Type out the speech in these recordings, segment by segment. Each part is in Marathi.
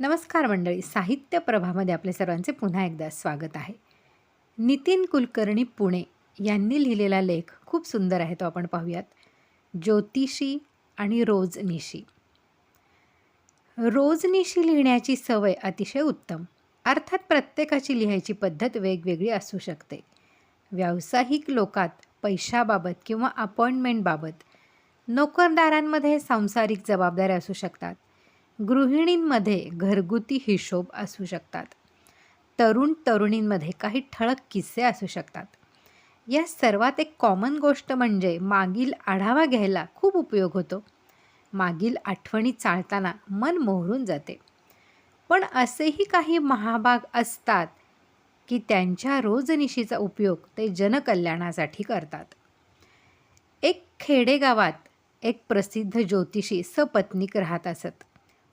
नमस्कार मंडळी. साहित्य प्रभामध्ये आपले सर्वांचे पुन्हा एकदा स्वागत आहे. नितीन कुलकर्णी पुणे यांनी लिहिलेला लेख खूप सुंदर आहे तो आपण पाहूयात. ज्योतिषी आणि रोजनिशी रोजनिशी लिहिण्याची सवय अतिशय उत्तम. अर्थात प्रत्येकाची लिहायची पद्धत वेगवेगळी असू शकते. व्यावसायिक लोकात पैशाबाबत किंवा अपॉइंटमेंटबाबत नोकरदारांमध्ये सांसारिक जबाबदाऱ्या असू शकतात. गृहिणींमध्ये घरगुती हिशोब असू शकतात. तरुण तरुणींमध्ये काही ठळक किस्से असू शकतात. या सर्वात एक कॉमन गोष्ट म्हणजे मागील आढावा घ्यायला खूप उपयोग होतो. मागील आठवणी चाळताना मन मोहरून जाते. पण असेही काही महाभाग असतात की त्यांच्या रोजनिशीचा उपयोग ते जनकल्याणासाठी करतात. एक खेडेगावात एक प्रसिद्ध ज्योतिषी सपत्नीक राहत असत.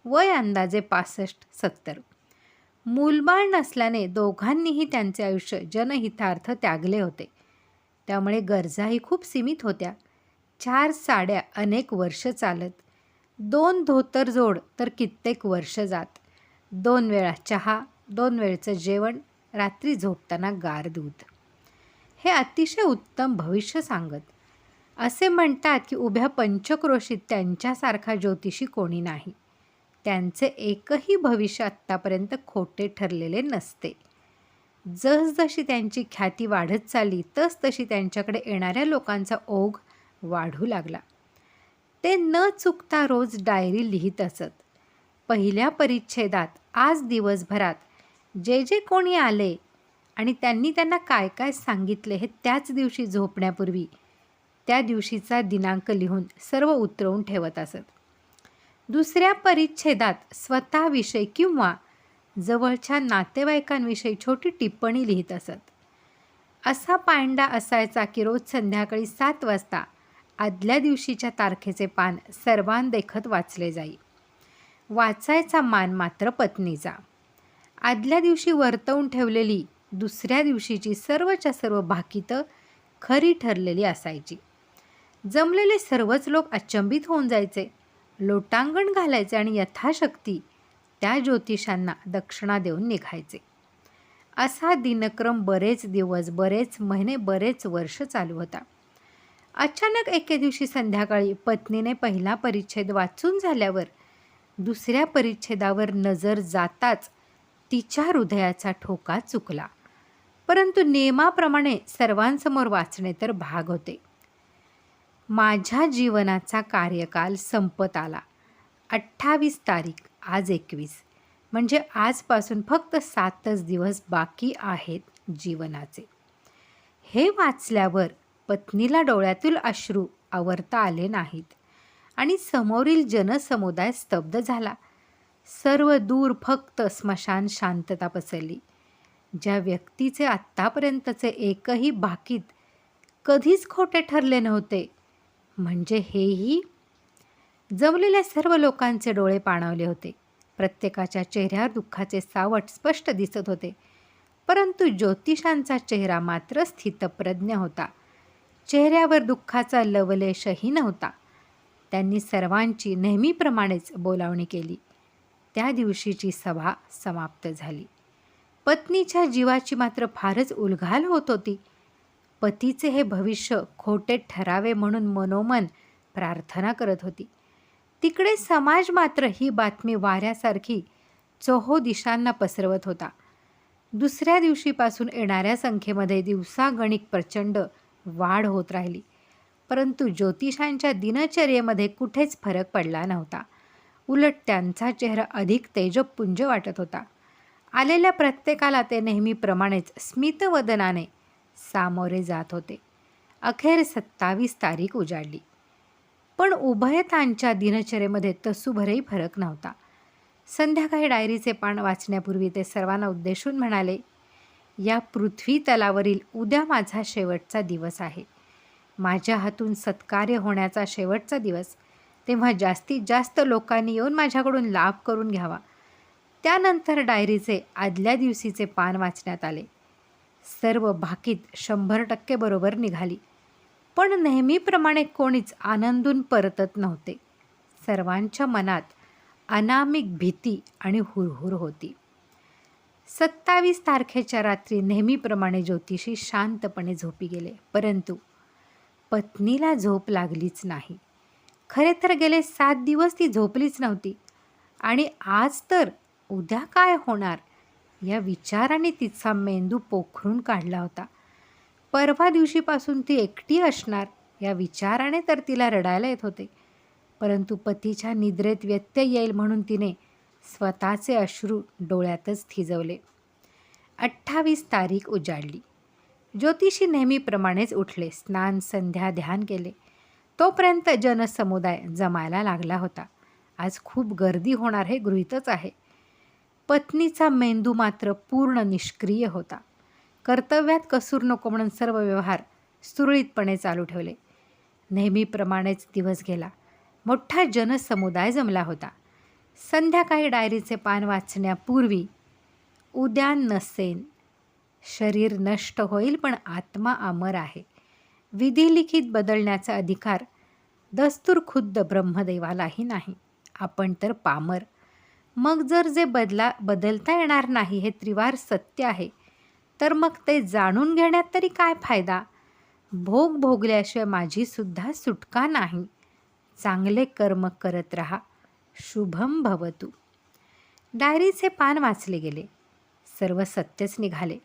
वय अंदाजे पासष्ट सत्तर. मूलबाळ नसल्याने दोघांनीही त्यांचे आयुष्य जनहितार्थ त्यागले होते. त्यामुळे गरजाही खूप सीमित होत्या. चार साड्या अनेक वर्ष चालत. दोन धोतर जोड तर कित्येक वर्ष जात. दोन वेळा चहा दोन वेळचं जेवण रात्री झोपताना गार दूध. हे अतिशय उत्तम भविष्य सांगत. असे म्हणतात की उभ्या पंचक्रोशीत त्यांच्यासारखा ज्योतिषी कोणी नाही. त्यांचे एकही भविष्य आत्तापर्यंत खोटे ठरलेले नसते. जसजशी त्यांची ख्याती वाढत चालली तसतशी त्यांच्याकडे येणाऱ्या लोकांचा ओघ वाढू लागला. ते न चुकता रोज डायरी लिहित असत. पहिल्या परिच्छेदात आज दिवसभरात जे जे कोणी आले आणि त्यांनी त्यांना काय काय सांगितले हे त्याच दिवशी झोपण्यापूर्वी त्या दिवशीचा दिनांक लिहून सर्व उतरवून ठेवत असत. दुसऱ्या परिच्छेदात स्वतःविषयी किंवा जवळच्या नातेवाईकांविषयी छोटी टिप्पणी लिहित असत. असा पांडा असायचा की रोज संध्याकाळी सात वाजता आदल्या दिवशीच्या तारखेचे पान सर्वांदेखत वाचले जाई. वाचायचा मान मात्र पत्नीचा. आदल्या दिवशी वर्तवून ठेवलेली दुसऱ्या दिवशीची सर्वच्या सर्व भाकीतं खरी ठरलेली असायची. जमलेले सर्वच लोक अचंबित होऊन जायचे. लोटांगण घालायचे आणि यथाशक्ती त्या ज्योतिषांना दक्षिणा देऊन निघायचे. असा दिनक्रम बरेच दिवस बरेच महिने बरेच वर्ष चालू होता. अचानक एके दिवशी संध्याकाळी पत्नीने पहिला परिच्छेद वाचून झाल्यावर दुसऱ्या परिच्छेदावर नजर जाताच तिच्या हृदयाचा ठोका चुकला. परंतु नियमाप्रमाणे सर्वांसमोर वाचणे तर भाग होते. माझ्या जीवनाचा कार्यकाल संपत आला. अठ्ठावीस तारीख आज एकवीस. म्हणजे आजपासून फक्त सातच दिवस बाकी आहेत जीवनाचे. हे वाचल्यावर पत्नीला डोळ्यातील अश्रू आवरता आले नाहीत आणि समोरील जनसमुदाय स्तब्ध झाला. सर्व दूर फक्त स्मशान शांतता पसरली. ज्या व्यक्तीचे आत्तापर्यंतचे एकही बाकीत कधीच खोटे ठरले नव्हते म्हणजे हेही जमलेल्या सर्व लोकांचे डोळे पाणावले होते. प्रत्येकाच्या चेहऱ्यावर दुःखाचे सावट स्पष्ट दिसत होते. परंतु ज्योतिषांचा चेहरा मात्र स्थितप्रज्ञ होता. चेहऱ्यावर दुःखाचा लवलेशही नव्हता त्यांनी सर्वांची नेहमीप्रमाणेच बोलावणी केली. त्या दिवशीची सभा समाप्त झाली. पत्नीच्या जीवाची मात्र फारच उलघाल होत होती. पतीचे हे भविष्य खोटे ठरावे म्हणून मनोमन प्रार्थना करत होती. तिकडे समाज मात्र ही बातमी वाऱ्यासारखी चहो दिशांना पसरवत होता. दुसऱ्या दिवशीपासून येणाऱ्या संख्येमध्ये दिवसागणिक प्रचंड वाढ होत राहिली. परंतु ज्योतिषांच्या दिनचर्येमध्ये कुठेच फरक पडला नव्हता. उलट त्यांचा चेहरा अधिक तेजपुंज वाटत होता. आलेल्या प्रत्येकाला ते नेहमीप्रमाणेच स्मितवदनाने सामोरे जात होते. अखेर सत्तावीस तारीख उजाडली. पण उभयतांच्या दिनचर्येमध्ये तसूभरही फरक नव्हता. संध्याकाळी डायरीचे पान वाचण्यापूर्वी ते सर्वांना उद्देशून म्हणाले या पृथ्वी तलावरील उद्या माझा शेवटचा दिवस आहे. माझ्या हातून सत्कार्य होण्याचा शेवटचा दिवस. तेव्हा जास्तीत जास्त लोकांनी येऊन माझ्याकडून लाभ करून घ्यावा. त्यानंतर डायरीचे आदल्या दिवशीचे पान वाचण्यात आले. सर्व भाकीत शंभर टक्के बरोबर निघाली. पण नेहमीप्रमाणे कोणीच आनंदून परतत नव्हते. सर्वांच्या मनात अनामिक भीती आणि हुरहुर होती. सत्तावीस तारखेच्या रात्री नेहमीप्रमाणे ज्योतिषी शांतपणे झोपी गेले. परंतु पत्नीला झोप लागलीच नाही. खरे तर गेले सात दिवस ती झोपलीच नव्हती. आणि आज तर उद्या काय होणार? या विचाराने तिचा मेंदू पोखरून काढला होता. परवा दिवशीपासून ती एकटी असणार या विचाराने तर तिला रडायला येत होते. परंतु पतीच्या निद्रेत व्यत्यय येईल म्हणून तिने स्वतःचे अश्रू डोळ्यातच थिजवले. अठ्ठावीस तारीख उजाडली. ज्योतिषी नेहमीप्रमाणेच उठले स्नान संध्या ध्यान केले. तोपर्यंत जनसमुदाय जमायला लागला होता. आज खूप गर्दी होणार हे गृहीतच आहे. पत्नीचा मेंदू मात्र पूर्ण निष्क्रिय होता. कर्तव्यात कसूर नको म्हणून सर्व व्यवहार सुरळीतपणे चालू ठेवले. नेहमीप्रमाणेच दिवस गेला. मोठा जनसमुदाय जमला होता. संध्याकाळी डायरीचे पान वाचण्यापूर्वी उद्या नसेन. शरीर नष्ट होईल पण आत्मा अमर आहे. विधिलिखित बदलण्याचा अधिकार दस्तूर खुद्द ब्रह्मदेवालाही नाही. आपण तर पामर. मग जर जे बदला बदलता येणार नाही हे त्रिवार सत्य आहे तर मग ते जाणून घेण्यात तरी काय फायदा? भोग भोगल्याशिवाय माझीसुद्धा सुटका नाही. चांगले कर्म करत राहा. शुभम भवतू. डायरीचे पान वाचले गेले. सर्व सत्यच निघाले.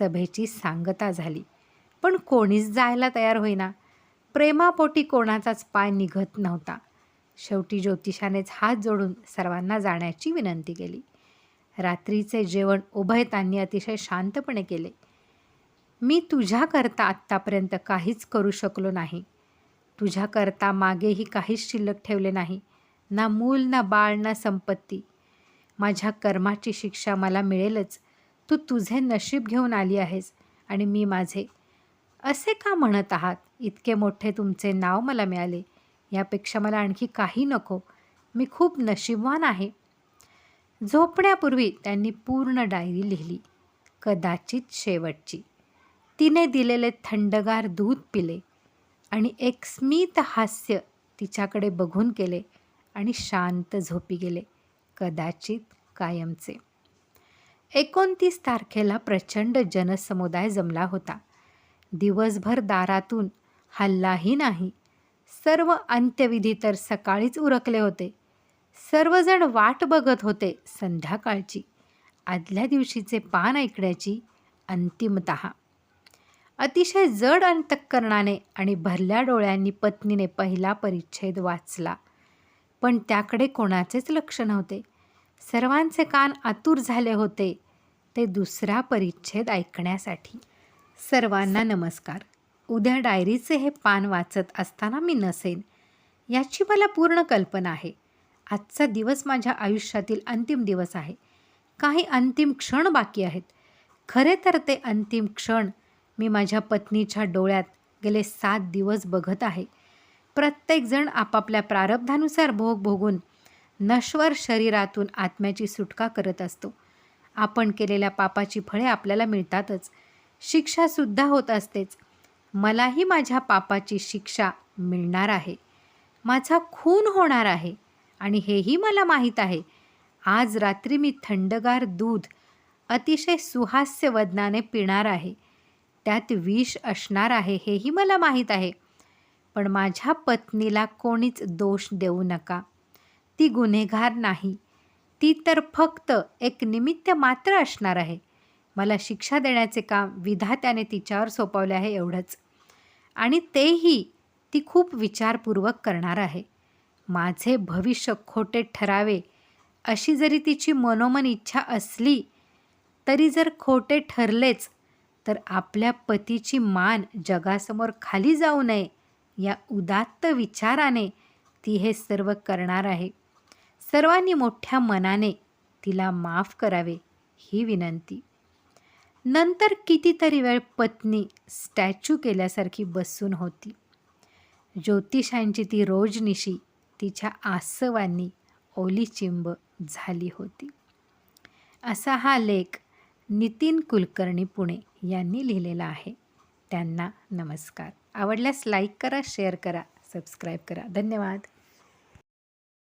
सभेची सांगता झाली. पण कोणीच जायला तयार होईना. प्रेमापोटी कोणाचाच पाय निघत नव्हता. शेवटी ज्योतिषानेच हात जोडून सर्वांना जाण्याची विनंती केली. रात्रीचे जेवण उभयतांनी अतिशय शांतपणे केले. मी तुझ्याकरता आत्तापर्यंत काहीच करू शकलो नाही. तुझ्याकरता मागेही काहीच शिल्लक ठेवले नाही. ना मूल ना बाळ ना संपत्ती. माझ्या कर्माची शिक्षा मला मिळेलच. तू तुझे नशीब घेऊन आली आहेस आणि मी माझे. असे का म्हणत आहात? इतके मोठे तुमचे नाव मला मिळाले. यापेक्षा मला आणखी काही नको. मी खूप नशीबवान आहे. झोपण्यापूर्वी त्यांनी पूर्ण डायरी लिहिली. कदाचित शेवटची. तिने दिलेले थंडगार दूध पिले आणि एक स्मित हास्य तिच्याकडे बघून केले आणि शांत झोपी गेले कदाचित कायमचे. एकोणतीस तारखेला प्रचंड जनसमुदाय जमला होता. दिवसभर दारातून हल्लाही नाही सर्व अंत्यविधी तर सकाळीच उरकले होते. सर्वजण वाट बघत होते संध्याकाळची. आदल्या दिवशीचे पान ऐकण्याची अंतिमत. अतिशय जड अंतःकरणाने आणि भरल्या डोळ्यांनी पत्नीने पहिला परिच्छेद वाचला. पण त्याकडे कोणाचेच लक्ष नव्हते. सर्वांचे कान आतुर झाले होते ते दुसरा परिच्छेद ऐकण्यासाठी. सर्वांना नमस्कार. उद्या डायरीचे हे पान वाचत असताना मी नसेन. याची मला पूर्ण कल्पना आहे. आजचा दिवस माझ्या आयुष्यातील अंतिम दिवस आहे. काही अंतिम क्षण बाकी आहेत. खरे तर ते अंतिम क्षण मी माझ्या पत्नीच्या डोळ्यात गेले सात दिवस बघत आहे. प्रत्येकजण आपापल्या प्रारब्धानुसार भोग भोगून नश्वर शरीरातून आत्म्याची सुटका करत असतो. आपण केलेल्या पापाची फळे आपल्याला मिळतातच. शिक्षासुद्धा होत असतेच. मलाही माझ्या पापाची शिक्षा मिळणार आहे. माझा खून होणार आहे आणि हेही मला माहीत आहे. आज रात्री मी थंडगार दूध अतिशय सुहास्य वदनाने पिणार आहे. त्यात विष असणार आहे हेही मला माहीत आहे. पण माझ्या पत्नीला कोणीच दोष देऊ नका. ती गुन्हेगार नाही. ती तर फक्त एक निमित्त मात्र असणार आहे. मला शिक्षा देण्याचे काम विधात्याने तिच्यावर सोपवले आहे एवढंच. आणि तेही ती खूप विचारपूर्वक करणार आहे. माझे भविष्य खोटे ठरावे अशी जरी तिची मनोमन इच्छा असली तरी जर खोटे ठरलेच तर आपल्या पतीची मान जगासमोर खाली जाऊ नये या उदात्त विचाराने ती हे सर्व करणार आहे. सर्वांनी मोठ्या मनाने तिला माफ करावे ही विनंती. नंतर कितीतरी वेळ पत्नी स्टॅच्यू केल्यासारखी बसून होती. ज्योतिषांची ती रोजनिशी तिच्या आसवांनी ओलीचिंब झाली होती. असा हा लेख नितीन कुलकर्णी पुणे यांनी लिहिलेला आहे. त्यांना नमस्कार. आवडल्यास लाईक करा शेअर करा सबस्क्राईब करा. धन्यवाद.